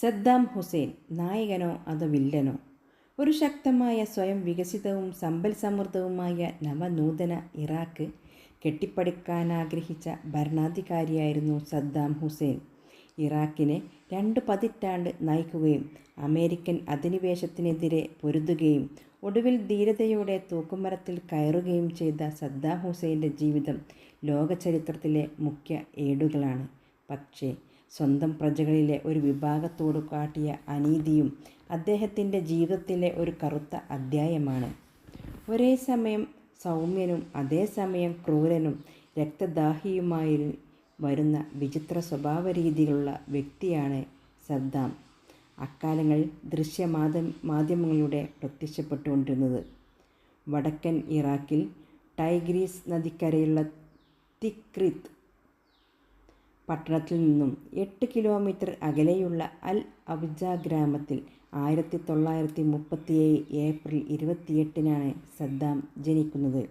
Saddam Hussain നായകനോ അതോ വില്ലനോ? ഒരു ശക്തമായ സ്വയം വികസിതവും സമ്പൽ സമൃദ്ധവുമായ നവനൂതന ഇറാഖ് കെട്ടിപ്പടുക്കാനാഗ്രഹിച്ച ഭരണാധികാരിയായിരുന്നു സദ്ദാം ഹുസൈൻ. ഇറാഖിനെ രണ്ട് പതിറ്റാണ്ട് നയിക്കുകയും അമേരിക്കൻ അധിനിവേശത്തിനെതിരെ പൊരുതുകയും ഒടുവിൽ ധീരതയോടെ തൂക്കുമരത്തിൽ കയറുകയും ചെയ്ത സദ്ദാം ഹുസൈന്റെ ജീവിതം ലോകചരിത്രത്തിലെ മുഖ്യ ഏടുകളാണ്. പക്ഷേ സ്വന്തം പ്രജകളിലെ ഒരു വിഭാഗത്തോട് കാട്ടിയ അനീതിയും അദ്ദേഹത്തിന്റെ ജീവിതത്തിലെ ഒരു കറുത്ത അധ്യായമാണ്. ഒരേ സമയം സൗമ്യനും അതേസമയം ക്രൂരനും രക്തദാഹിയുമായി വരുന്ന വിചിത്ര സ്വഭാവ രീതികളുള്ള വ്യക്തിയാണ് സദ്ദാം. അക്കാലങ്ങളിൽ ദൃശ്യമാധ്യ മാധ്യമങ്ങളിലൂടെ പ്രത്യക്ഷപ്പെട്ടുകൊണ്ടിരുന്നത്. വടക്കൻ ഇറാഖിൽ ടൈഗ്രീസ് നദിക്കരയുള്ള തിക്രിത്ത് പട്ടണത്തിൽ നിന്നും എട്ട് കിലോമീറ്റർ അകലെയുള്ള അൽ അബ്ജ ഗ്രാമത്തിൽ ആയിരത്തി തൊള്ളായിരത്തി മുപ്പത്തിയേഴ് ഏപ്രിൽ ഇരുപത്തിയെട്ടിനാണ് സദ്ദാം ജനിക്കുന്നത്.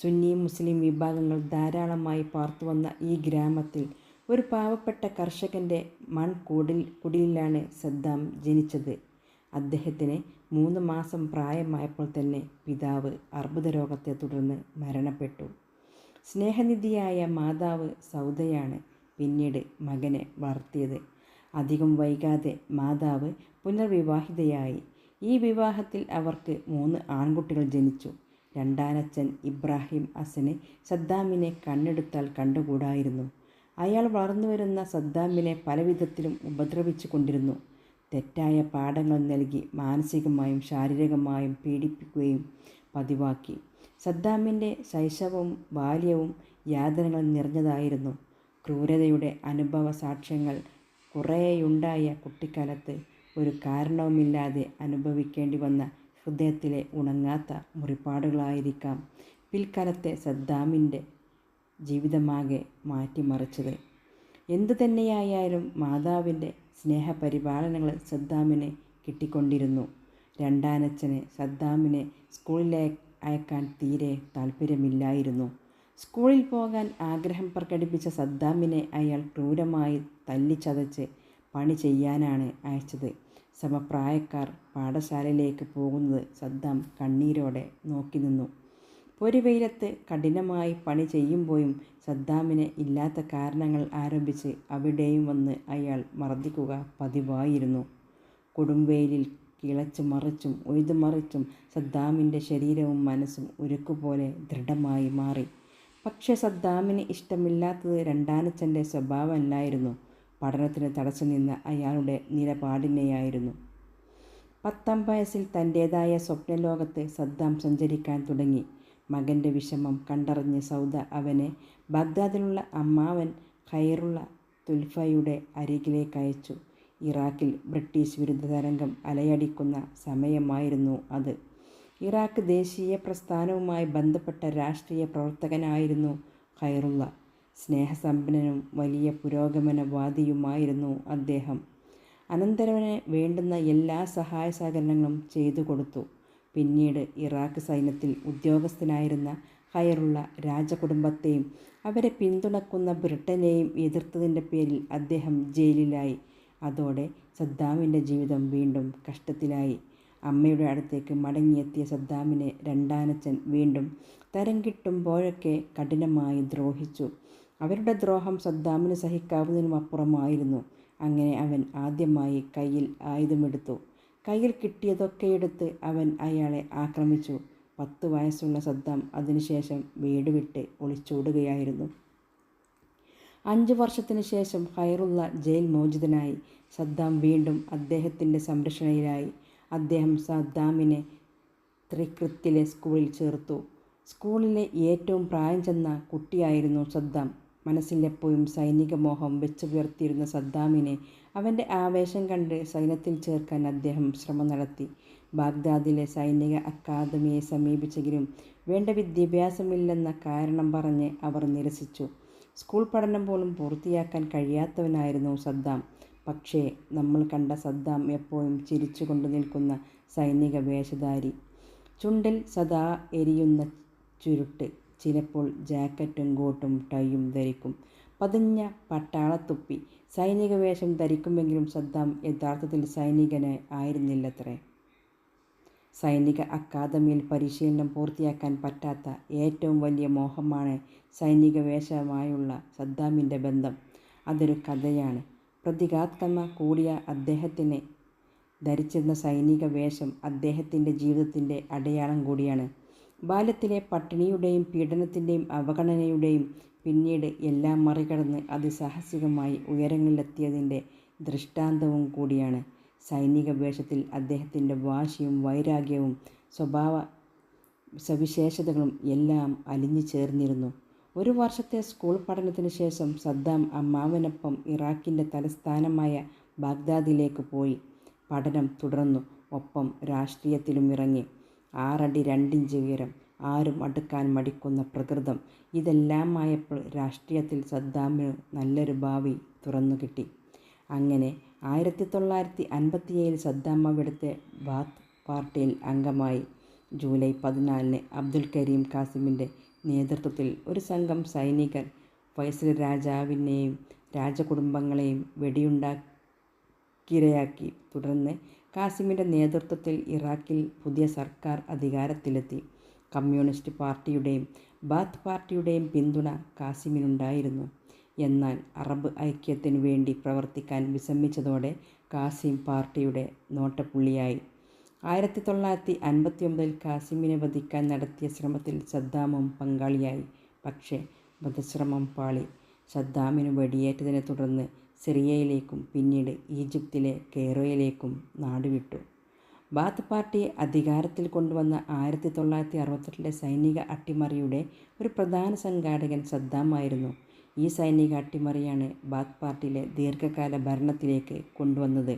സുന്നി മുസ്ലിം വിഭാഗങ്ങൾ ധാരാളമായി പാർത്തുവന്ന ഈ ഗ്രാമത്തിൽ ഒരു പാവപ്പെട്ട കർഷകന്റെ മൺകൂടിൽ കുടിലിലാണ് സദ്ദാം ജനിച്ചത്. അദ്ദേഹത്തിന് മൂന്ന് മാസം പ്രായമായപ്പോൾ തന്നെ പിതാവ് അർബുദ രോഗത്തെ തുടർന്ന് മരണപ്പെട്ടു. സ്നേഹനിധിയായ മാതാവ് സൗദയാണ് പിന്നീട് മകനെ വളർത്തിയത്. അധികം വൈകാതെ മാതാവ് പുനർവിവാഹിതയായി. ഈ വിവാഹത്തിൽ അവർക്ക് മൂന്ന് ആൺകുട്ടികൾ ജനിച്ചു. രണ്ടാനച്ഛൻ ഇബ്രാഹിം അസന് സദ്ദാമിനെ കണ്ണെടുത്താൽ കണ്ടുകൂടായിരുന്നു. അയാൾ വളർന്നുവരുന്ന സദ്ദാമിനെ പലവിധത്തിലും ഉപദ്രവിച്ചു കൊണ്ടിരുന്നു. തെറ്റായ പാഠങ്ങൾ നൽകി മാനസികമായും ശാരീരികമായും പീഡിപ്പിക്കുകയും പതിവാക്കി. സദ്ദാമിന്റെ ശൈശവവും ബാല്യവും യാതനകൾ നിറഞ്ഞതായിരുന്നു. ക്രൂരതയുടെ അനുഭവ സാക്ഷ്യങ്ങൾ കുറേയുണ്ടായ കുട്ടിക്കാലത്ത് ഒരു കാരണവുമില്ലാതെ അനുഭവിക്കേണ്ടി വന്ന ഹൃദയത്തിലെ ഉണങ്ങാത്ത മുറിപ്പാടുകളായിരിക്കാം പിൽക്കാലത്തെ സദ്ദാമിന്റെ ജീവിതമാകെ മാറ്റിമറിച്ചത്. എന്തു തന്നെയായാലും മാതാവിന്റെ സ്നേഹപരിപാലനങ്ങൾ സദ്ദാമിന് കിട്ടിക്കൊണ്ടിരുന്നു. രണ്ടാനച്ഛന് സദ്ദാമിനെ സ്കൂളിലേക്ക് അയക്കാൻ തീരെ താല്പര്യമില്ലായിരുന്നു സ്കൂളിൽ പോകാൻ ആഗ്രഹം പ്രകടിപ്പിച്ച സദ്ദാമിനെ അയാൾ ക്രൂരമായി തല്ലിച്ചതച്ച് പണി ചെയ്യാനാണ് അയച്ചത്. സമപ്രായക്കാർ പാഠശാലയിലേക്ക് പോകുന്നത് സദ്ദാം കണ്ണീരോടെ നോക്കി നിന്നു. പൊരുവെയിലത്ത് കഠിനമായി പണി ചെയ്യുമ്പോഴും സദ്ദാമിന് ഇല്ലാത്ത കാരണങ്ങൾ ആരംഭിച്ച് അവിടെയും വന്ന് അയാൾ മർദ്ദിക്കുക പതിവായിരുന്നു. കൊടുംവെയിലിൽ കിളച്ചു മറിച്ചും ഉഴുതുമറിച്ചും സദ്ദാമിന്റെ ശരീരവും മനസ്സും ഉരുക്കുപോലെ ദൃഢമായി മാറി. പക്ഷേ സദ്ദാമിന് ഇഷ്ടമില്ലാത്തത് രണ്ടാനച്ഛന്റെ സ്വഭാവമല്ലായിരുന്നു. പഠനത്തിന് തടസ്സം നിന്ന അയാളുടെ നിലപാടിനെയായിരുന്നു. പത്താം വയസ്സിൽ തന്റേതായ സ്വപ്നലോകത്ത് സദ്ദാം സഞ്ചരിക്കാൻ തുടങ്ങി. മകന്റെ വിഷമം കണ്ടറിഞ്ഞ് സൗദ അവനെ ബഗ്ദാദിലുള്ള അമ്മാവൻ ഖൈറുള്ള തുൽഫയുടെ അരികിലേക്ക് അയച്ചു. ഇറാഖിൽ ബ്രിട്ടീഷ് വിരുദ്ധ തരംഗം അലയടിക്കുന്ന സമയമായിരുന്നു അത്. ഇറാഖ് ദേശീയ പ്രസ്ഥാനവുമായി ബന്ധപ്പെട്ട രാഷ്ട്രീയ പ്രവർത്തകനായിരുന്നു ഖൈറുള്ള. സ്നേഹസമ്പന്നനും വലിയ പുരോഗമനവാദിയുമായിരുന്നു അദ്ദേഹം. അനന്തരവന് വേണ്ടുന്ന എല്ലാ സഹായ സഹകരണങ്ങളും ചെയ്തു കൊടുത്തു. പിന്നീട് ഇറാഖ് സൈന്യത്തിൽ ഉദ്യോഗസ്ഥനായിരുന്ന ഖൈറുള്ള രാജകുടുംബത്തെയും അവരെ പിന്തുണക്കുന്ന ബ്രിട്ടനെയും എതിർത്തതിന്റെ പേരിൽ അദ്ദേഹം ജയിലിലായി. അതോടെ സദ്ദാമിന്റെ ജീവിതം വീണ്ടും കഷ്ടത്തിലായി. അമ്മയുടെ അടുത്തേക്ക് മടങ്ങിയെത്തിയ സദ്ദാമിനെ രണ്ടാനച്ചൻ വീണ്ടും തരം കിട്ടുമ്പോഴൊക്കെ കഠിനമായി ദ്രോഹിച്ചു. അവരുടെ ദ്രോഹം സദ്ദാമിന് സഹിക്കാവുന്നതിനും അപ്പുറമായിരുന്നു. അങ്ങനെ അവൻ ആദ്യമായി കയ്യിൽ ആയുധമെടുത്തു. കയ്യിൽ കിട്ടിയതൊക്കെ എടുത്ത് അവൻ അയാളെ ആക്രമിച്ചു. പത്ത് വയസ്സുള്ള സദ്ദാം അതിനുശേഷം വീട് വിട്ട് ഒളിച്ചോടുകയായിരുന്നു. അഞ്ച് വർഷത്തിന് ശേഷം ഹൈറുള്ള ജയിൽ മോചിതനായി. സദ്ദാം വീണ്ടും അദ്ദേഹത്തിന്റെ സംരക്ഷണയിലായി. അദ്ദേഹം സദ്ദാമിനെ ത്രികൃത്തിലെ സ്കൂളിൽ ചേർത്തു. സ്കൂളിലെ ഏറ്റവും പ്രായം ചെന്ന കുട്ടിയായിരുന്നു സദ്ദാം. മനസ്സിൽ എപ്പോഴും സൈനിക മോഹം വെച്ചു പുലർത്തിയിരുന്ന സദ്ദാമിനെ അവന്റെ ആവേശം കണ്ട് സൈന്യത്തിൽ ചേർക്കാൻ അദ്ദേഹം ശ്രമം നടത്തി. ബാഗ്ദാദിലെ സൈനിക അക്കാദമിയെ സമീപിച്ചെങ്കിലും വേണ്ട വിദ്യാഭ്യാസമില്ലെന്ന കാരണം പറഞ്ഞ് അവർ നിരസിച്ചു. സ്കൂൾ പഠനം പോലും പൂർത്തിയാക്കാൻ കഴിയാത്തവനായിരുന്നു സദ്ദാം. പക്ഷേ നമ്മൾ കണ്ട സദ്ദാം എപ്പോഴും ചിരിച്ചുകൊണ്ട് നിൽക്കുന്ന സൈനിക വേഷധാരി. ചുണ്ടിൽ സദാ എരിയുന്ന ചുരുട്ട് ചിലപ്പോൾ ജാക്കറ്റും കോട്ടും ടൈയും ധരിക്കും. പതിഞ്ഞ പട്ടാളത്തുപ്പി സൈനിക വേഷം ധരിക്കുമെങ്കിലും സദ്ദാം യഥാർത്ഥത്തിൽ സൈനികന് ആയിരുന്നില്ലത്രേ. സൈനിക അക്കാദമിയിൽ പരിശീലനം പൂർത്തിയാക്കാൻ പറ്റാത്ത ഏറ്റവും വലിയ മോഹമാണ് സൈനിക വേഷമായുള്ള സദ്ദാമിന്റെ ബന്ധം. അതൊരു കഥയാണ്. പ്രതീകാത്മക കൂടിയ അദ്ദേഹത്തിന് ധരിച്ചിരുന്ന സൈനിക വേഷം അദ്ദേഹത്തിന്റെ ജീവിതത്തിന്റെ അടയാളം കൂടിയാണ്. ബാല്യത്തിലെ പട്ടിണിയുടെയും പീഡനത്തിന്റെയും അവഗണനയുടെയും പിന്നീട് എല്ലാം മറികടന്ന് അതിസാഹസികമായി ഉയരങ്ങളിലെത്തിയതിന്റെ ദൃഷ്ടാന്തവും കൂടിയാണ്. സൈനിക വേഷത്തിൽ അദ്ദേഹത്തിന്റെ വാശിയും വൈരാഗ്യവും സ്വഭാവ സവിശേഷതകളും എല്ലാം അലിഞ്ഞു ചേർന്നിരുന്നു. ഒരു വർഷത്തെ സ്കൂൾ പഠനത്തിന് ശേഷം സദ്ദാം അമ്മാവനൊപ്പം ഇറാഖിന്റെ തലസ്ഥാനമായ ബാഗ്ദാദിലേക്ക് പോയി. പഠനം തുടർന്നു. ഒപ്പം രാഷ്ട്രീയത്തിലും ഇറങ്ങി. ആറടി രണ്ടിഞ്ച് ഉയരം ആരും അടുക്കാൻ മടിക്കുന്ന പ്രകൃതം ഇതെല്ലാമായപ്പോൾ രാഷ്ട്രീയത്തിൽ സദ്ദാമിന് നല്ലൊരു ഭാവി തുറന്നു കിട്ടി. അങ്ങനെ ആയിരത്തി തൊള്ളായിരത്തി അൻപത്തിയേഴിൽ സദ്ദാം അവിടുത്തെ ബാത്ത് പാർട്ടിയിൽ അംഗമായി. ജൂലൈ പതിനാലിന് അബ്ദുൽ കരീം കാസിമിന്റെ നേതൃത്വത്തിൽ ഒരു സംഘം സൈനികർ ഫൈസൽ രാജാവിനെയും രാജകുടുംബങ്ങളെയും വെടിയുണ്ടാക്കിരയാക്കി. തുടർന്ന് കാസിമിന്റെ നേതൃത്വത്തിൽ ഇറാഖിൽ പുതിയ സർക്കാർ അധികാരത്തിലെത്തി. കമ്മ്യൂണിസ്റ്റ് പാർട്ടിയുടെയും ബാത്ത് പാർട്ടിയുടെയും പിന്തുണ കാസിമിനുണ്ടായിരുന്നു. എന്നാൽ അറബ് ഐക്യത്തിനു വേണ്ടി പ്രവർത്തിക്കാൻ വിസമ്മിച്ചതോടെ കാസിം പാർട്ടിയുടെ നോട്ടപ്പുള്ളിയായി. ആയിരത്തി തൊള്ളായിരത്തി അൻപത്തി ഒമ്പതിൽ കാസിമിനെ വധിക്കാൻ നടത്തിയ ശ്രമത്തിൽ സദ്ദാമും പങ്കാളിയായി. പക്ഷേ വധശ്രമം പാളി സദ്ദാമിന് വെടിയേറ്റതിനെ തുടർന്ന് സിറിയയിലേക്കും പിന്നീട് ഈജിപ്തിലെ കെയ്റോയിലേക്കും നാടുവിട്ടു. ബാത്ത് പാർട്ടി അധികാരത്തിൽ കൊണ്ടുവന്ന ആയിരത്തി തൊള്ളായിരത്തി അറുപത്തെട്ടിലെ സൈനിക അട്ടിമറിയുടെ ഒരു പ്രധാന സംഘാടകൻ സദ്ദാമായിരുന്നു ഈ സൈനിക അട്ടിമറിയാണ് ബാത്ത് പാർട്ടിയിലെ ദീർഘകാല ഭരണത്തിലേക്ക് കൊണ്ടുവന്നത്.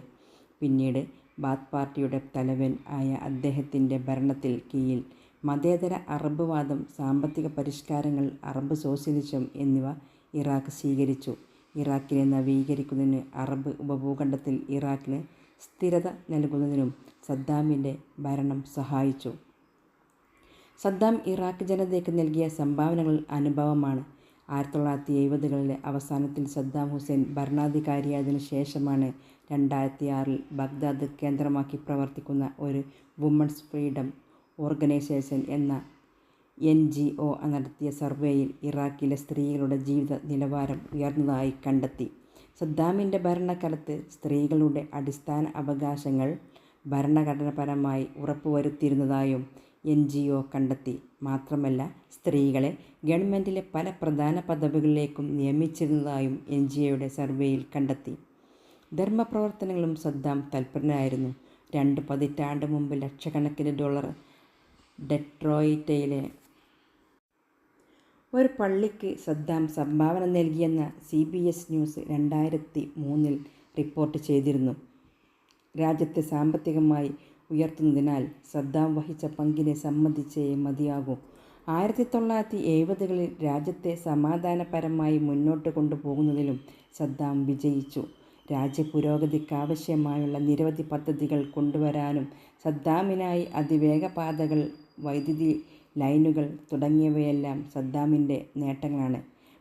പിന്നീട് ബാത്ത് പാർട്ടിയുടെ തലവൻ ആയ അദ്ദേഹത്തിന്റെ ഭരണത്തിൽ കീഴിൽ മതേതര അറബ് വാദം സാമ്പത്തിക പരിഷ്കാരങ്ങൾ അറബ് സോഷ്യലിസം എന്നിവ ഇറാഖ് സ്വീകരിച്ചു. ഇറാഖിനെ നവീകരിക്കുന്നതിന് അറബ് ഉപഭൂഖണ്ഡത്തിൽ ഇറാഖിന് സ്ഥിരത നൽകുന്നതിനും സദ്ദാമിന്റെ ഭരണം സഹായിച്ചു. സദ്ദാം ഇറാഖ് ജനതയ്ക്ക് നൽകിയ സംഭാവനകൾ അനുഭവമാണ്. ആയിരത്തി തൊള്ളായിരത്തി എഴുപതുകളിലെ അവസാനത്തിൽ സദ്ദാം ഹുസൈൻ ഭരണാധികാരിയായതിനു ശേഷമാണ് രണ്ടായിരത്തി ആറിൽ ബഗ്ദാദ് കേന്ദ്രമാക്കി പ്രവർത്തിക്കുന്ന ഒരു വുമൺസ് ഫ്രീഡം ഓർഗനൈസേഷൻ എന്ന എൻ ജി ഒ നടത്തിയ സർവേയിൽ ഇറാഖിലെ സ്ത്രീകളുടെ ജീവിത നിലവാരം ഉയർന്നതായി കണ്ടെത്തി. സദ്ദാമിന്റെ ഭരണകാലത്ത് സ്ത്രീകളുടെ അടിസ്ഥാന അവകാശങ്ങൾ ഭരണഘടനാപരമായി ഉറപ്പുവരുത്തിയിരുന്നതായും എൻ ജി ഒ കണ്ടെത്തി. മാത്രമല്ല സ്ത്രീകളെ ഗവൺമെന്റിലെ പല പ്രധാന പദവികളിലേക്കും നിയമിച്ചിരുന്നതായും എൻ ജി ഒയുടെ സർവേയിൽ കണ്ടെത്തി. ധർമ്മപ്രവർത്തനങ്ങളും സദ്ദാം തൽപരനായിരുന്നു. രണ്ട് പതിറ്റാണ്ട് മുമ്പ് ലക്ഷക്കണക്കിന് ഡോളർ ഡെട്രോയിറ്റയിലെ ഒരു പള്ളിക്ക് സദ്ദാം സംഭാവന നൽകിയെന്ന സി ബി എസ് ന്യൂസ് രണ്ടായിരത്തി മൂന്നിൽ റിപ്പോർട്ട് ചെയ്തിരുന്നു. രാജ്യത്തെ സാമ്പത്തികമായി ഉയർത്തുന്നതിനാൽ സദ്ദാം വഹിച്ച പങ്കിനെ സംബന്ധിച്ചേ മതിയാകൂ. ആയിരത്തി തൊള്ളായിരത്തി എഴുപതുകളിൽ രാജ്യത്തെ സമാധാനപരമായി മുന്നോട്ട് കൊണ്ടുപോകുന്നതിലും സദ്ദാം വിജയിച്ചു. രാജ്യ പുരോഗതിക്കാവശ്യമായുള്ള നിരവധി പദ്ധതികൾ കൊണ്ടുവരാനും സദ്ദാമിനായി അതിവേഗ പാതകൾ വൈദ്യുതി ലൈനുകൾ തുടങ്ങിയവയെല്ലാം സദ്ദാമിന്റെ നേട്ടങ്ങളാണ്.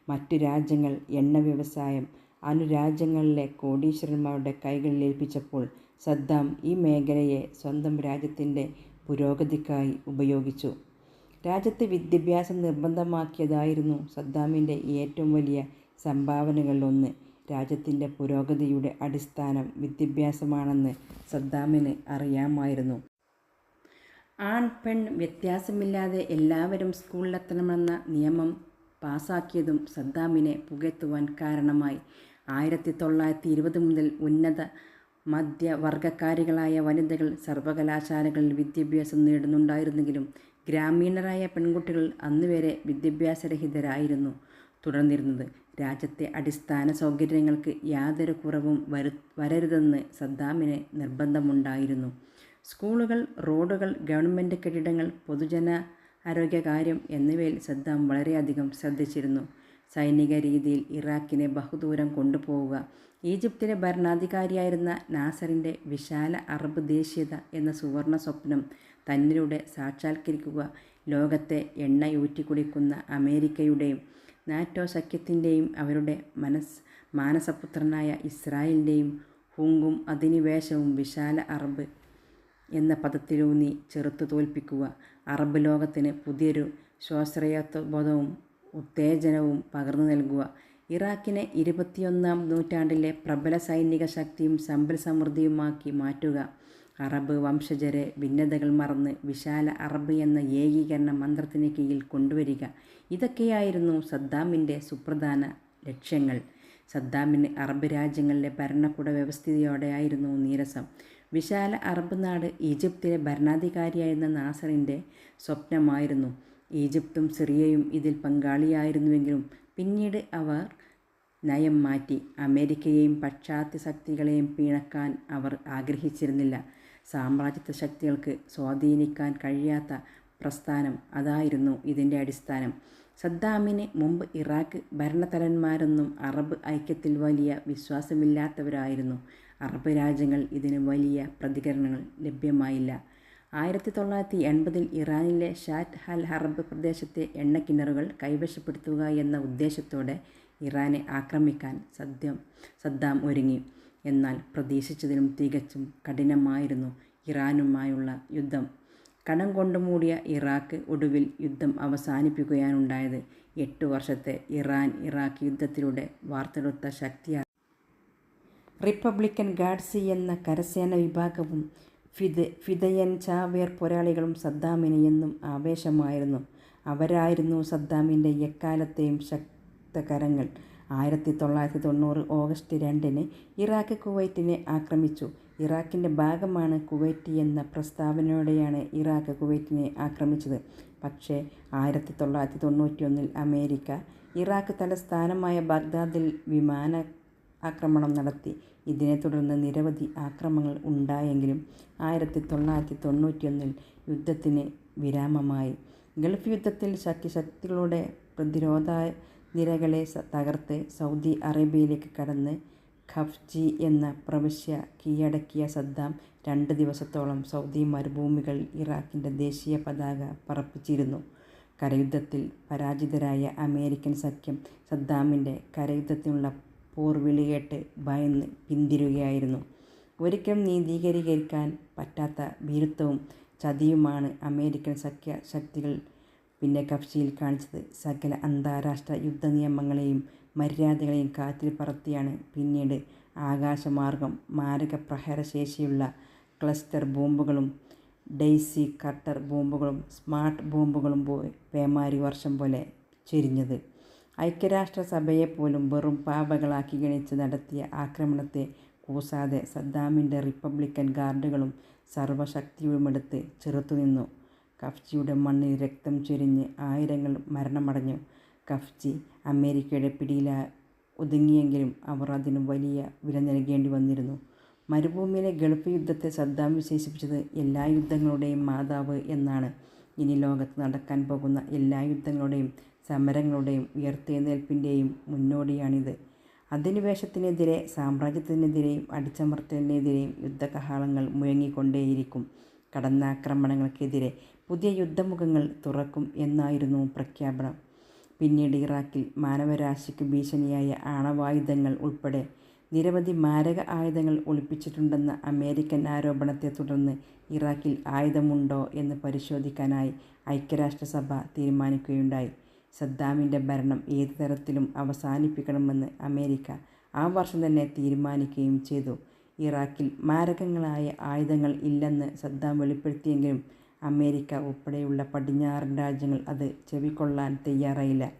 മറ്റു രാജ്യങ്ങൾ എണ്ണ വ്യവസായം അനുരാജ്യങ്ങളിലെ കോടീശ്വരന്മാരുടെ കൈകളിൽ ഏൽപ്പിച്ചപ്പോൾ സദ്ദാം ഈ മേഖലയെ സ്വന്തം രാജ്യത്തിന്റെ പുരോഗതിക്കായി ഉപയോഗിച്ചു. രാജ്യത്ത് വിദ്യാഭ്യാസം നിർബന്ധമാക്കിയതായിരുന്നു സദ്ദാമിന്റെ ഏറ്റവും വലിയ സംഭാവനകളിലൊന്ന്. രാജ്യത്തിന്റെ പുരോഗതിയുടെ അടിസ്ഥാനം വിദ്യാഭ്യാസമാണെന്ന് സദ്ദാമിന് അറിയാമായിരുന്നു. ആൺ പെൺ വ്യത്യാസമില്ലാതെ എല്ലാവരും സ്കൂളിലെത്തണമെന്ന നിയമം പാസാക്കിയതും സദ്ദാമിനെ പുകഴ്ത്തുവാൻ കാരണമായി. ആയിരത്തി തൊള്ളായിരത്തി ഇരുപത് മുതൽ ഉന്നത മധ്യവർഗക്കാരികളായ വനിതകൾ സർവകലാശാലകളിൽ വിദ്യാഭ്യാസം നേടുന്നുണ്ടായിരുന്നെങ്കിലും ഗ്രാമീണരായ പെൺകുട്ടികൾ അന്നുവരെ വിദ്യാഭ്യാസരഹിതരായിരുന്നു. തുടർന്നിരുന്നത്. രാജ്യത്തെ അടിസ്ഥാന സൗകര്യങ്ങൾക്ക് യാതൊരു കുറവും വരു വരരുതെന്ന് സദ്ദാമിന് നിർബന്ധമുണ്ടായിരുന്നു. സ്കൂളുകൾ റോഡുകൾ ഗവൺമെന്റ് കെട്ടിടങ്ങൾ പൊതുജന ആരോഗ്യകാര്യം എന്നിവയിൽ സദ്ദാം വളരെയധികം ശ്രദ്ധിച്ചിരുന്നു. സൈനിക രീതിയിൽ ഇറാഖിനെ ബഹുദൂരം കൊണ്ടുപോവുക ഈജിപ്തിലെ ഭരണാധികാരിയായിരുന്ന നാസറിന്റെ വിശാല അറബ് ദേശീയത എന്ന സുവർണ സ്വപ്നം തന്നിലൂടെ സാക്ഷാത്കരിക്കുക ലോകത്തെ എണ്ണയൂറ്റി കുടിക്കുന്ന അമേരിക്കയുടെയും നാറ്റോ സഖ്യത്തിന്റെയും അവരുടെ മനസ് മാനസപുത്രനായ ഇസ്രായേലിന്റെയും ഹുങ്കും അധിനിവേശവും വിശാല അറബ് എന്ന പദത്തിലൂന്നി ചെറുത്തു തോൽപ്പിക്കുക. അറബ് ലോകത്തിന് പുതിയൊരു സ്വാശ്രയത്വബോധവും ഉത്തേജനവും പകർന്നു നൽകുക. ഇറാഖിനെ ഇരുപത്തിയൊന്നാം നൂറ്റാണ്ടിലെ പ്രബല സൈനിക ശക്തിയും സമ്പൽ സമൃദ്ധിയുമാക്കി മാറ്റുക. അറബ് വംശജരെ ഭിന്നതകൾ മറന്ന് വിശാല അറബ് എന്ന ഏകീകരണ മന്ത്രത്തിന് കീഴിൽ കൊണ്ടുവരിക. ഇതൊക്കെയായിരുന്നു സദ്ദാമിന്റെ സുപ്രധാന ലക്ഷ്യങ്ങൾ. സദ്ദാമിന് അറബ് രാജ്യങ്ങളിലെ ഭരണകൂട വ്യവസ്ഥിതിയോടെയായിരുന്നു നീരസം. വിശാല അറബ് നാട് ഈജിപ്തിലെ ഭരണാധികാരിയായിരുന്ന നാസറിന്റെ സ്വപ്നമായിരുന്നു. ഈജിപ്തും സിറിയയും ഇതിൽ പങ്കാളിയായിരുന്നുവെങ്കിലും പിന്നീട് അവർ നയം മാറ്റി. അമേരിക്കയെയും പാശ്ചാത്യ ശക്തികളെയും പിണക്കാൻ അവർ ആഗ്രഹിച്ചിരുന്നില്ല. സാമ്രാജ്യത്വ ശക്തികൾക്ക് സ്വാധീനിക്കാൻ കഴിയാത്ത പ്രസ്ഥാനം അതായിരുന്നു ഇതിന്റെ അടിസ്ഥാനം. സദ്ദാമിന് മുമ്പ് ഇറാഖ് ഭരണതലന്മാരൊന്നും അറബ് ഐക്യത്തിൽ വലിയ വിശ്വാസമില്ലാത്തവരായിരുന്നു. അറബ് രാജ്യങ്ങൾ ഇതിന് വലിയ പ്രതികരണങ്ങൾ ലഭ്യമായില്ല. ആയിരത്തി തൊള്ളായിരത്തി എൺപതിൽ ഇറാനിലെ ഷാറ്റ് ഹൽ ഹറബ് പ്രദേശത്തെ എണ്ണക്കിണറുകൾ കൈവശപ്പെടുത്തുക എന്ന ഉദ്ദേശത്തോടെ ഇറാനെ ആക്രമിക്കാൻ സദ്യം സദ്ദാം ഒരുങ്ങി. എന്നാൽ പ്രതീക്ഷിച്ചതിലും തികച്ചും കഠിനമായിരുന്നു ഇറാനുമായുള്ള യുദ്ധം. കടം കൊണ്ടു മൂടിയ ഇറാഖ് ഒടുവിൽ യുദ്ധം അവസാനിപ്പിക്കുകയാണുണ്ടായത്. എട്ട് വർഷത്തെ ഇറാൻ ഇറാഖ് യുദ്ധത്തിലൂടെ വാർത്തെടുത്ത ശക്തിയാണ് റിപ്പബ്ലിക്കൻ ഗാഡ്സി എന്ന കരസേന വിഭാഗവും ഫിദ ഫിദയൻ ചാവേർ പോരാളികളും സദ്ദാമിന് എന്നും ആവേശമായിരുന്നു. അവരായിരുന്നു സദ്ദാമിന്റെ എക്കാലത്തെയും ശക്തകരങ്ങൾ. ആയിരത്തി തൊള്ളായിരത്തി തൊണ്ണൂറ് ഓഗസ്റ്റ് രണ്ടിന് ഇറാഖ് കുവൈറ്റിനെ ആക്രമിച്ചു. ഇറാഖിന്റെ ഭാഗമാണ് കുവൈറ്റ് എന്ന പ്രസ്താവനയോടെയാണ് ഇറാഖ് കുവൈറ്റിനെ ആക്രമിച്ചത്. പക്ഷേ ആയിരത്തി തൊള്ളായിരത്തി തൊണ്ണൂറ്റിയൊന്നിൽ അമേരിക്ക ഇറാഖ് തലസ്ഥാനമായ ബാഗ്ദാദിൽ വിമാന ആക്രമണം നടത്തി. ഇതിനെ തുടർന്ന് നിരവധി ആക്രമണങ്ങൾ ഉണ്ടായെങ്കിലും ആയിരത്തി തൊള്ളായിരത്തി തൊണ്ണൂറ്റിയൊന്നിൽ യുദ്ധത്തിന് വിരാമമായി. ഗൾഫ് യുദ്ധത്തിൽ ശക്തിശക്തികളുടെ പ്രതിരോധ നിരകളെ തകർത്ത് സൗദി അറേബ്യയിലേക്ക് കടന്ന് ഖഫ്ജി എന്ന പ്രവിശ്യ കീഴടക്കിയ സദ്ദാം രണ്ട് ദിവസത്തോളം സൗദി മരുഭൂമികൾ ഇറാഖിന്റെ ദേശീയ പതാക പറപ്പിച്ചിരുന്നു. കരയുദ്ധത്തിൽ പരാജിതരായ അമേരിക്കൻ സഖ്യം സദ്ദാമിന്റെ കരയുദ്ധത്തിനുള്ള പോർവിളികേട്ട് ഭയന്ന് പിന്തിരുകയായിരുന്നു ഒരിക്കലും നീതീകരിക്കാൻ പറ്റാത്ത ഭീരുത്വവും ചതിയുമാണ് അമേരിക്കൻ സഖ്യ ശക്തികൾ പിന്നെ കക്ഷിയിൽ കാണിച്ചത് സകല അന്താരാഷ്ട്ര യുദ്ധ നിയമങ്ങളെയും മര്യാദകളെയും കാറ്റിൽ പറത്തിയാണ് പിന്നീട് ആകാശമാർഗം മാരക പ്രഹരശേഷിയുള്ള ക്ലസ്റ്റർ ബോംബുകളും ഡെയ്സി കട്ടർ ബോംബുകളും സ്മാർട്ട് ബോംബുകളും പോയി പേമാരി വർഷം പോലെ ചെരിഞ്ഞത്. ഐക്യരാഷ്ട്രസഭയെപ്പോലും വെറും പാപകളാക്കി ഗണിച്ച് നടത്തിയ ആക്രമണത്തെ കൂസാതെ സദ്ദാമിന്റെ റിപ്പബ്ലിക്കൻ ഗാർഡുകളും സർവശക്തിയുമെടുത്ത് ചെറുത്തുനിന്നു. കഫ്ജിയുടെ മണ്ണിൽ രക്തം ചൊരിഞ്ഞ് ആയിരങ്ങൾ മരണമടഞ്ഞു. കഫ്ജി അമേരിക്കയുടെ പിടിയിൽ ഒതുങ്ങിയെങ്കിലും അവർ അതിന് വലിയ വില നൽകേണ്ടി വന്നിരുന്നു. മരുഭൂമിയിലെ ഗൾഫ് യുദ്ധത്തെ സദ്ദാം വിശേഷിപ്പിച്ചത് എല്ലാ യുദ്ധങ്ങളുടെയും മാതാവ് എന്നാണ്. ഇനി ലോകത്ത് നടക്കാൻ പോകുന്ന എല്ലാ യുദ്ധങ്ങളുടെയും സമരങ്ങളുടെയും ഉയർത്തെഴുന്നേൽപ്പിന്റെയും മുന്നോടിയാണിത്. അധിനിവേശത്തിനെതിരെ സാമ്രാജ്യത്തിനെതിരെയും അടിച്ചമർത്തലിനെതിരെയും യുദ്ധകഹാളങ്ങൾ മുഴങ്ങിക്കൊണ്ടേയിരിക്കും. കടന്നാക്രമണങ്ങൾക്കെതിരെ പുതിയ യുദ്ധമുഖങ്ങൾ തുറക്കും എന്നായിരുന്നു പ്രഖ്യാപനം. പിന്നീട് ഇറാഖിൽ മാനവരാശിക്ക് ഭീഷണിയായ ആണവായുധങ്ങൾ ഉൾപ്പെടെ നിരവധി മാരക ആയുധങ്ങൾ ഒളിപ്പിച്ചിട്ടുണ്ടെന്ന അമേരിക്കൻ ആരോപണത്തെ തുടർന്ന് ഇറാഖിൽ ആയുധമുണ്ടോ എന്ന് പരിശോധിക്കാനായി ഐക്യരാഷ്ട്രസഭ തീരുമാനിക്കുകയുണ്ടായി. സദ്ദാമിന്റെ ഭരണം ഏത് തരത്തിലും അവസാനിപ്പിക്കണമെന്ന് അമേരിക്ക ആ വർഷം തന്നെ തീരുമാനിക്കുകയും ചെയ്തു. ഇറാഖിൽ മാരകങ്ങളായ ആയുധങ്ങൾ ഇല്ലെന്ന് സദ്ദാം വെളിപ്പെടുത്തിയെങ്കിലും അമേരിക്ക ഉൾപ്പെടെയുള്ള പടിഞ്ഞാറൻ രാജ്യങ്ങൾ അത് ചെവിക്കൊള്ളാൻ തയ്യാറായില്ല.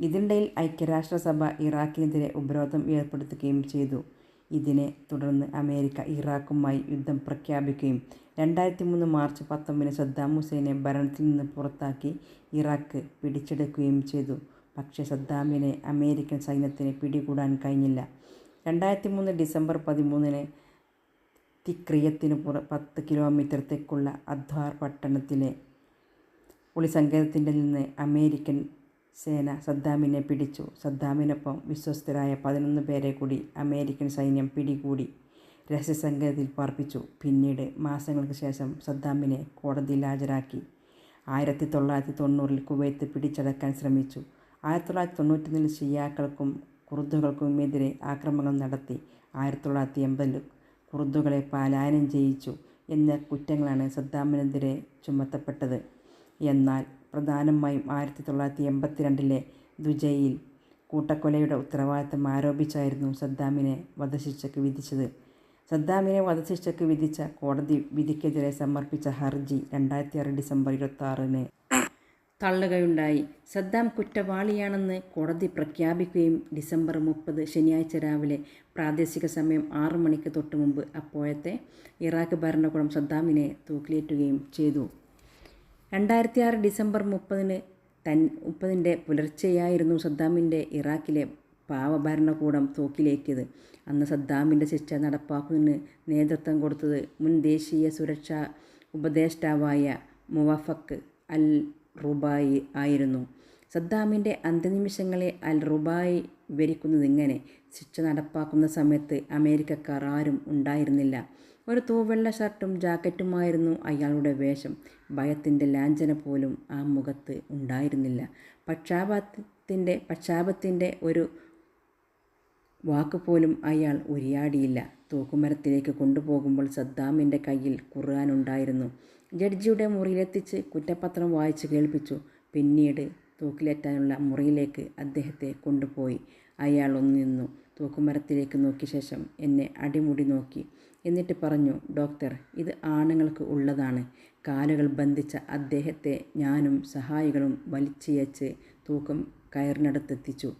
ഇതിനിടയിൽ ഐക്യരാഷ്ട്രസഭ ഇറാഖിനെതിരെ ഉപരോധം ഏർപ്പെടുത്തുകയും ചെയ്തു. ഇതിനെ തുടർന്ന് അമേരിക്ക ഇറാഖുമായി യുദ്ധം പ്രഖ്യാപിക്കുകയും രണ്ടായിരത്തി മൂന്ന് മാർച്ച് പത്തൊമ്പതിന് സദ്ദാം ഹുസൈനെ ഭരണത്തിൽ നിന്ന് പുറത്താക്കി ഇറാഖ് പിടിച്ചെടുക്കുകയും ചെയ്തു. പക്ഷേ സദ്ദാമിനെ അമേരിക്കൻ സൈന്യത്തിന് പിടികൂടാൻ കഴിഞ്ഞില്ല. രണ്ടായിരത്തി മൂന്ന് ഡിസംബർ പതിമൂന്നിന് തിക്രിയത്തിന് പുറ പത്ത് കിലോമീറ്റർ തെക്കുള്ള അദ്വാർ പട്ടണത്തിലെ പുളിസങ്കേതത്തിന്റെ നിന്ന് അമേരിക്കൻ സേന സദ്ദാമിനെ പിടിച്ചു. സദ്ദാമിനൊപ്പം വിശ്വസ്തരായ പതിനൊന്ന് പേരെ കൂടി അമേരിക്കൻ സൈന്യം പിടികൂടി രഹസ്യസങ്കേതത്തിൽ പാർപ്പിച്ചു. പിന്നീട് മാസങ്ങൾക്ക് ശേഷം സദ്ദാമിനെ കോടതിയിൽ ഹാജരാക്കി. ആയിരത്തി തൊള്ളായിരത്തി തൊണ്ണൂറിൽ കുവൈത്ത് പിടിച്ചടക്കാൻ ശ്രമിച്ചു. ആയിരത്തി തൊള്ളായിരത്തി തൊണ്ണൂറ്റൊന്നിൽ ഷിയാക്കൾക്കും കുർദുകൾക്കുമെതിരെ ആക്രമണം നടത്തി. ആയിരത്തി തൊള്ളായിരത്തി എൺപതിൽ കുർദുകളെ പാലായനം ചെയ്യിച്ചു എന്ന കുറ്റങ്ങളാണ് സദ്ദാമിനെതിരെ ചുമത്തപ്പെട്ടത്. എന്നാൽ പ്രധാനമായും ആയിരത്തി തൊള്ളായിരത്തി എൺപത്തിരണ്ടിലെ ദുജയിൽ കൂട്ടക്കൊലയുടെ ഉത്തരവാദിത്തം ആരോപിച്ചായിരുന്നു സദ്ദാമിനെ വധശിക്ഷയ്ക്ക് വിധിച്ചത്. സദ്ദാമിനെ വധശിക്ഷയ്ക്ക് വിധിച്ച കോടതി വിധിക്കെതിരെ സമർപ്പിച്ച ഹർജി രണ്ടായിരത്തി ആറ് ഡിസംബർ ഇരുപത്തി തള്ളുകയുണ്ടായി. സദ്ദാം കുറ്റവാളിയാണെന്ന് കോടതി പ്രഖ്യാപിക്കുകയും ഡിസംബർ മുപ്പത് ശനിയാഴ്ച രാവിലെ പ്രാദേശിക സമയം ആറ് മണിക്ക് തൊട്ട് മുമ്പ് അപ്പോഴത്തെ ഇറാഖ് ഭരണകൂടം സദ്ദാമിനെ തൂക്കിലേറ്റുകയും ചെയ്തു. രണ്ടായിരത്തി ആറ് ഡിസംബർ മുപ്പതിന് തൻ മുപ്പതിന്റെ പുലർച്ചെയായിരുന്നു സദ്ദാമിന്റെ ഇറാഖിലെ പാവഭരണകൂടം തൂക്കിലേറ്റിയത്. അന്ന് സദ്ദാമിന്റെ ശിക്ഷ നടപ്പാക്കുന്നതിന് നേതൃത്വം കൊടുത്തത് മുൻ ദേശീയ സുരക്ഷാ ഉപദേഷ്ടാവായ മുവഫക്ക് അൽ റുബായി ആയിരുന്നു. സദ്ദാമിന്റെ അന്ത്യനിമിഷങ്ങളെ അൽ റുബായി വിവരിക്കുന്നതിങ്ങനെ ശിക്ഷ നടപ്പാക്കുന്ന സമയത്ത് അമേരിക്കക്കാർ ആരും ഉണ്ടായിരുന്നില്ല. ഒരു തൂവെള്ള ഷർട്ടും ജാക്കറ്റുമായിരുന്നു അയാളുടെ വേഷം. ഭയത്തിന്റെ ലാഞ്ചന പോലും ആ മുഖത്ത് ഉണ്ടായിരുന്നില്ല. പക്ഷാപാതത്തിന്റെ പക്ഷാപത്തിന്റെ ഒരു വാക്കുപോലും അയാൾ ഉരിയാടിയില്ല. തൂക്കുമരത്തിലേക്ക് കൊണ്ടുപോകുമ്പോൾ സദ്ദാമിന്റെ കയ്യിൽ ഖുർആൻ ഉണ്ടായിരുന്നു. ജഡ്ജിയുടെ മുറിയിലെത്തിച്ച് കുറ്റപത്രം വായിച്ച് കേൾപ്പിച്ചു. പിന്നീട് തൂക്കിലേറ്റാനുള്ള മുറിയിലേക്ക് അദ്ദേഹത്തെ കൊണ്ടുപോയി. അയാൾ ഒന്ന് നിന്നു. തൂക്കുമരത്തിലേക്ക് നോക്കിയ ശേഷം എന്നെ അടിമുടി നോക്കി. എന്നിട്ട് പറഞ്ഞു ഡോക്ടർ ഇത് ആണുങ്ങൾക്ക് ഉള്ളതാണ്. കാലുകൾ ബന്ധിച്ച അദ്ദേഹത്തെ ഞാനും സഹായികളും വലിച്ചിയച്ച് തൂക്കം കയറിനടുത്തെത്തിച്ചു.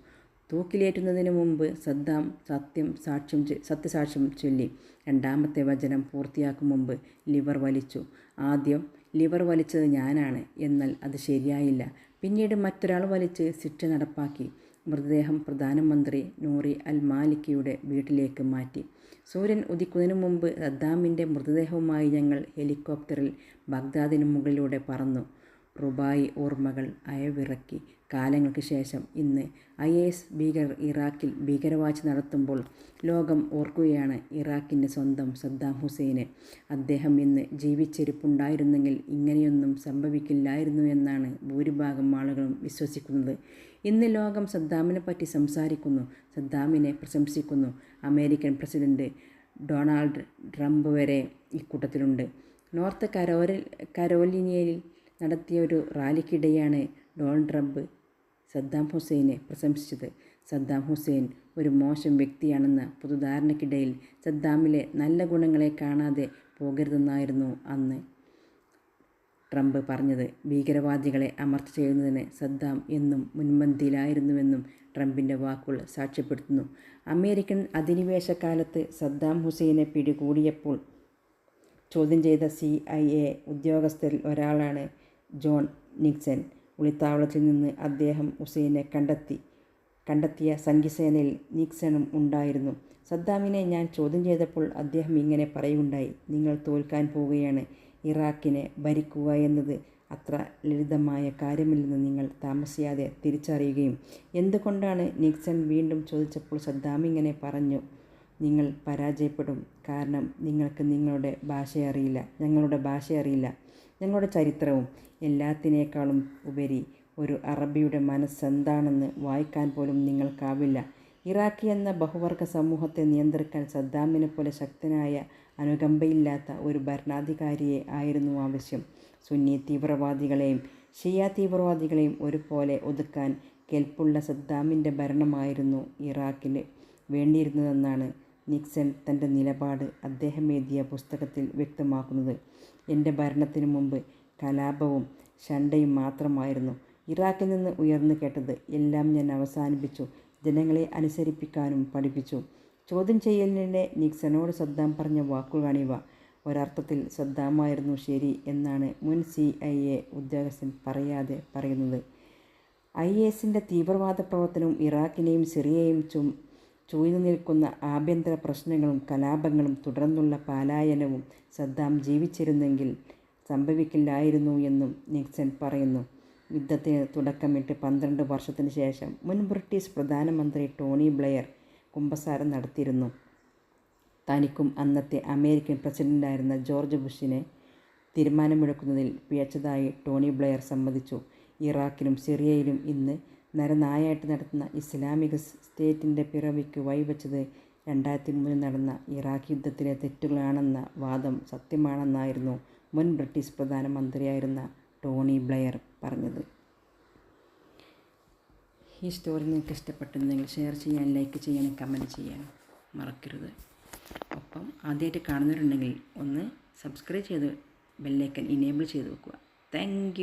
തൂക്കിലേറ്റുന്നതിന് മുമ്പ് സദ്ദാം സത്യം സാക്ഷ്യം സത്യസാക്ഷ്യം ചൊല്ലി. രണ്ടാമത്തെ വചനം പൂർത്തിയാക്കും മുമ്പ് ലിവർ വലിച്ചു. ആദ്യം ലിവർ വലിച്ചത് ഞാനാണ് എന്നാൽ അത് ശരിയായില്ല. പിന്നീട് മറ്റൊരാൾ വലിച്ച് ശിക്ഷ നടപ്പാക്കി. മൃതദേഹം പ്രധാനമന്ത്രി നൂറി അൽ മാലിക്കിയുടെ വീട്ടിലേക്ക് മാറ്റി. സൂര്യൻ ഉദിക്കുന്നതിന് മുമ്പ് സദ്ദാമിന്റെ മൃതദേഹവുമായി ഞങ്ങൾ ഹെലികോപ്റ്ററിൽ ബഗ്ദാദിന് മുകളിലൂടെ പറന്നു. റുബായി ഓർമ്മകൾ അയവിറക്കി. കാലങ്ങൾക്ക് ശേഷം ഇന്ന് ഐ എസ് ഭീകരർ ഇറാഖിൽ ഭീകരവാഴ്ച നടത്തുമ്പോൾ ലോകം ഓർക്കുകയാണ് ഇറാഖിന്റെ സ്വന്തം സദ്ദാം ഹുസൈന്. അദ്ദേഹം ഇന്ന് ജീവിച്ചിരിപ്പുണ്ടായിരുന്നെങ്കിൽ ഇങ്ങനെയൊന്നും സംഭവിക്കില്ലായിരുന്നു എന്നാണ് ഭൂരിഭാഗം ആളുകളും വിശ്വസിക്കുന്നത്. ഇന്ന് ലോകം സദ്ദാമിനെ പറ്റി സംസാരിക്കുന്നു സദ്ദാമിനെ പ്രശംസിക്കുന്നു. അമേരിക്കൻ പ്രസിഡന്റ് ഡൊണാൾഡ് ട്രംപ് വരെ ഇക്കൂട്ടത്തിലുണ്ട് നോർത്ത് കരോലിൽ കരോലിനിയയിൽ നടത്തിയ ഒരു റാലിക്കിടെയാണ് ഡൊണാൾഡ് ട്രംപ് സദ്ദാം ഹുസൈനെ പ്രശംസിച്ചത്. സദ്ദാം ഹുസൈൻ ഒരു മോശം വ്യക്തിയാണെന്ന പൊതുധാരണയ്ക്കിടയിൽ സദ്ദാമിലെ നല്ല ഗുണങ്ങളെ കാണാതെ പോകരുതെന്നായിരുന്നു അന്ന് ട്രംപ് പറഞ്ഞത്. ഭീകരവാദികളെ അമർച്ച ചെയ്യുന്നതിന് സദ്ദാം എന്നും മുൻപന്തിയിലായിരുന്നുവെന്നും ട്രംപിന്റെ വാക്കുകൾ സാക്ഷ്യപ്പെടുത്തുന്നു. അമേരിക്കൻ അധിനിവേശ കാലത്ത് സദ്ദാം ഹുസൈനെ പിടികൂടിയപ്പോൾ ചോദ്യം ചെയ്ത സി ഉദ്യോഗസ്ഥരിൽ ഒരാളാണ് ജോൺ നിക്സൺ ഒളിത്താവളത്തിൽ നിന്ന് അദ്ദേഹം ഹുസൈനെ കണ്ടെത്തി. കണ്ടെത്തിയ സംഘിസേനയിൽ നിക്സണും ഉണ്ടായിരുന്നു. സദ്ദാമിനെ ഞാൻ ചോദ്യം ചെയ്തപ്പോൾ അദ്ദേഹം ഇങ്ങനെ പറയുകയുണ്ടായി. നിങ്ങൾ തോൽക്കാൻ പോവുകയാണ്. ഇറാഖിനെ ഭരിക്കുക എന്നത് അത്ര ലളിതമായ കാര്യമില്ലെന്ന് നിങ്ങൾ താമസിയാതെ തിരിച്ചറിയുകയും. എന്തുകൊണ്ടാണ് നിക്സൺ വീണ്ടും ചോദിച്ചപ്പോൾ സദ്ദാം ഇങ്ങനെ പറഞ്ഞു? നിങ്ങൾ പരാജയപ്പെടും. കാരണം നിങ്ങൾക്ക് നിങ്ങളുടെ ഭാഷ അറിയില്ല. ഞങ്ങളുടെ ഭാഷ അറിയില്ല. ഞങ്ങളുടെ ചരിത്രവും എല്ലാത്തിനേക്കാളും ഉപരി ഒരു അറബിയുടെ മനസ്സെന്താണെന്ന് വായിക്കാൻ പോലും നിങ്ങൾക്കാവില്ല. ഇറാഖി എന്ന ബഹുവർഗ സമൂഹത്തെ നിയന്ത്രിക്കാൻ സദ്ദാമിനെ പോലെ ശക്തനായ അനുകമ്പയില്ലാത്ത ഒരു ഭരണാധികാരിയെ ആയിരുന്നു ആവശ്യം. സുന്നി തീവ്രവാദികളെയും ഷിയ തീവ്രവാദികളെയും ഒരുപോലെ ഒതുക്കാൻ കെൽപ്പുള്ള സദ്ദാമിന്റെ ഭരണമായിരുന്നു ഇറാഖിന് വേണ്ടിയിരുന്നതെന്നാണ് നിക്സൺ തന്റെ നിലപാട് അദ്ദേഹം എഴുതിയ പുസ്തകത്തിൽ വ്യക്തമാക്കുന്നത്. എന്റെ ഭരണത്തിന് മുമ്പ് കലാപവും ശണ്ടയും മാത്രമായിരുന്നു. ഇറാഖിൽ നിന്ന് ഉയർന്നു കേട്ടത് എല്ലാം ഞാൻ അവസാനിപ്പിച്ചു. ജനങ്ങളെ അനുസരിപ്പിക്കാനും പഠിപ്പിച്ചു. ചോദ്യം ചെയ്യലിനിടെ നിക്സനോട് സദ്ദാം പറഞ്ഞ വാക്കുകളാണിവ ഒരർത്ഥത്തിൽ സദ്ദാമായിരുന്നു ശരി എന്നാണ് മുൻ സി ഐ എ ഉദ്യോഗസ്ഥൻ പറയാതെ പറയുന്നത്. ഐ എസിന്റെ തീവ്രവാദ പ്രവർത്തനവും ഇറാഖിനെയും സിറിയയും ചും ചൂഴ്ന്നു നിൽക്കുന്ന ആഭ്യന്തര പ്രശ്നങ്ങളും കലാപങ്ങളും തുടർന്നുള്ള പലായനവും സദ്ദാം ജീവിച്ചിരുന്നെങ്കിൽ സംഭവിക്കില്ലായിരുന്നു എന്നും നിക്സൺ പറയുന്നു. യുദ്ധത്തിന് തുടക്കമിട്ട് പന്ത്രണ്ട് വർഷത്തിന് ശേഷം മുൻ ബ്രിട്ടീഷ് പ്രധാനമന്ത്രി ടോണി ബ്ലെയർ കുമ്പസാരം നടത്തിയിരുന്നു. തനിക്കും അന്നത്തെ അമേരിക്കൻ പ്രസിഡന്റായിരുന്ന ജോർജ് ബുഷിനെ തീരുമാനമെടുക്കുന്നതിൽ പിഴച്ചതായി ടോണി ബ്ലെയർ സമ്മതിച്ചു. ഇറാഖിലും സിറിയയിലും ഇന്ന് നരനായായിട്ട് നടത്തുന്ന ഇസ്ലാമിക സ്റ്റേറ്റിന്റെ പിറവിക്ക് വഴിവെച്ചത് രണ്ടായിരത്തി മൂന്നിൽ നടന്ന ഇറാഖ് യുദ്ധത്തിലെ തെറ്റുകളാണെന്ന വാദം സത്യമാണെന്നായിരുന്നു മുൻ ബ്രിട്ടീഷ് പ്രധാനമന്ത്രിയായിരുന്ന ടോണി ബ്ലെയർ പറഞ്ഞത്. ഈ സ്റ്റോറി നിങ്ങൾക്ക് ഇഷ്ടപ്പെട്ടിരുന്നെങ്കിൽ ഷെയർ ചെയ്യാൻ ലൈക്ക് ചെയ്യാൻ കമന്റ് ചെയ്യാൻ മറക്കരുത്. ഒപ്പം ആദ്യമായിട്ട് കാണുന്നവരുണ്ടെങ്കിൽ ഒന്ന് സബ്സ്ക്രൈബ് ചെയ്ത് ബെല്ലൈക്കൻ ഇനേബിൾ ചെയ്ത് വെക്കുക. താങ്ക്